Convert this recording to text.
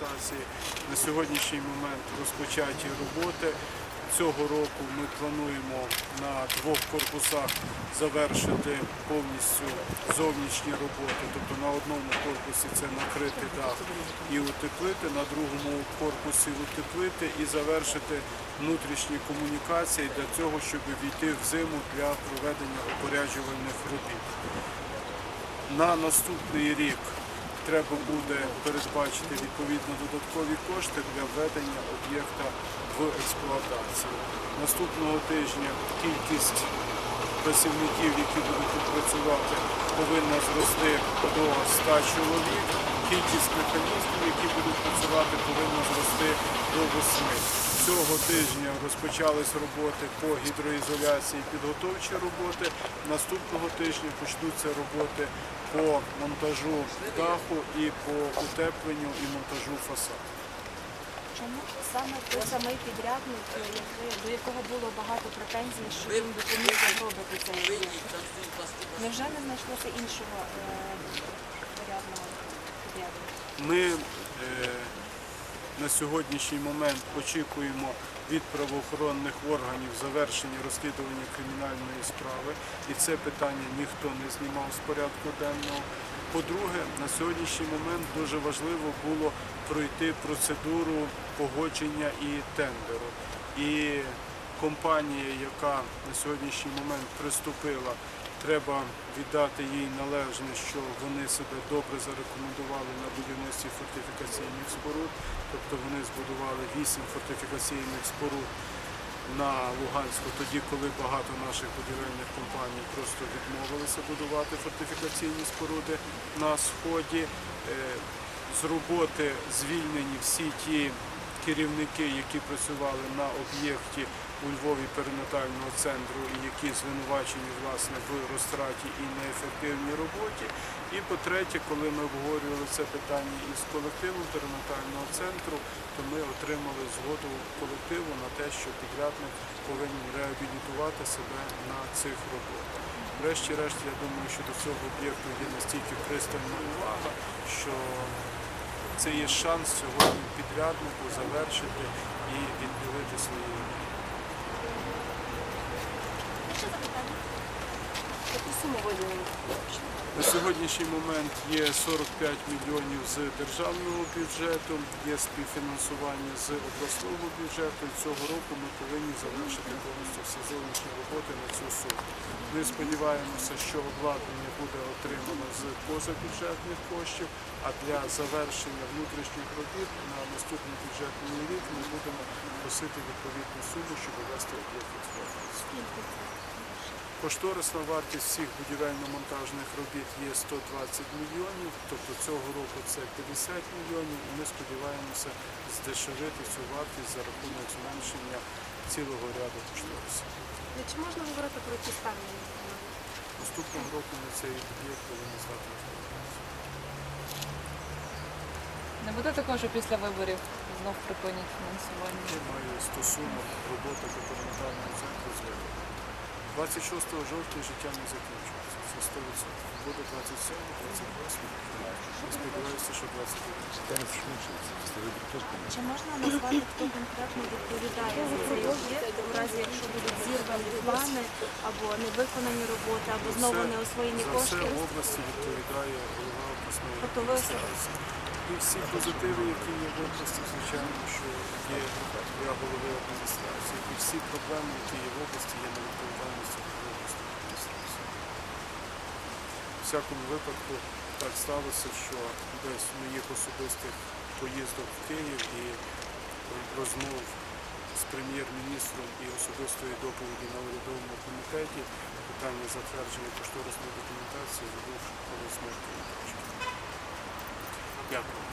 документації. На сьогоднішній момент розпочаті роботи. Цього року ми плануємо на двох корпусах завершити повністю зовнішні роботи. Тобто на одному корпусі це накрити дах і утеплити, на другому корпусі утеплити і завершити внутрішні комунікації для цього, щоб війти в зиму для проведення опоряджувальних робіт. На наступний рік треба буде передбачити відповідно додаткові кошти для введення об'єкта в експлуатацію. Наступного тижня кількість працівників, які будуть тут працювати, повинна зрости до 100 чоловік. Кількість механізмів, які будуть працювати, повинна зрости до 8. Цього тижня розпочались роботи по гідроізоляції, підготовчі роботи. Наступного тижня почнуться роботи по монтажу даху і по утепленню і монтажу фасаду. Чому саме той самий підрядник, до якого було багато претензій, що він допоміг зробити цей об'єкт? Невже не знайшлося іншого е, порядного підрядника? Ми е, на сьогоднішній момент очікуємо від правоохоронних органів завершення розслідування кримінальної справи, і це питання ніхто не знімав з порядку денного. По-друге, на сьогоднішній момент дуже важливо було пройти процедуру погодження і тендеру. І компанія, яка на сьогоднішній момент приступила, треба віддати їй належне, що вони себе добре зарекомендували на будівництві фортифікаційних споруд. Тобто вони збудували вісім фортифікаційних споруд на Луганську, тоді, коли багато наших будівельних компаній просто відмовилися будувати фортифікаційні споруди на сході. Е, З роботи звільнені всі ті керівники, які працювали на об'єкті у Львові перинатального центру, які звинувачені власне в розтраті і неефективній роботі. І по-третє, коли ми обговорювали це питання із колективом перинатального центру, то ми отримали згоду колективу на те, що підрядник повинен реабілітувати себе на цих роботах. Врешті-решт, я думаю, що до цього об'єкту є настільки пристальна увага, що це є шанс сьогодні підряднику завершити і відбілити свої На сьогоднішній момент є 45 мільйонів з державного бюджету, є співфінансування з обласного бюджету. Цього року ми повинні завершити повністю всі роботи на цю суму. Ми сподіваємося, що обладнання буде отримано з позабюджетних коштів, а для завершення внутрішніх робіт на наступний бюджетний рік ми будемо просити відповідну суму, щоб ввести об'єкт в експлуатацію. Скільки це? Кошторисна вартість всіх будівельно-монтажних робіт є 120 мільйонів, тобто цього року це 50 мільйонів, і ми сподіваємося здешевити цю вартість за рахунок зменшення цілого ряду кошторисів. Ну, Чи можна говорити про ті ставлення? Наступного року на цей об'єкт повинні здати експлуатацію. Не буде такого, що після виборів знов припинять фінансування. Це має стосунок роботи документального центру з виборів. 26 жовтня життя не закінчується. Це 100%. Буде 27, 28. Я сподіваюся, що 29. Чи можна назвати, хто конкретно відповідає за цей об'єкт у разі, якщо будуть зірвані плани або невиконані роботи, або знову не освоєні За кошти? все в області відповідає голова обласної Тобто адміністрації. І всі позитиви, які є в області, звичайно, що є для голови адміністрації. І всі проблеми, які є в області, є на відповідальності голови обласної адміністрації. У всякому випадку так сталося, що без моїх особистих поїздок в Київ і розмов з прем'єр-міністром і особистої доповіді на урядовому комітеті питання затвердження кошторисної документації був колись можливо. Дякую.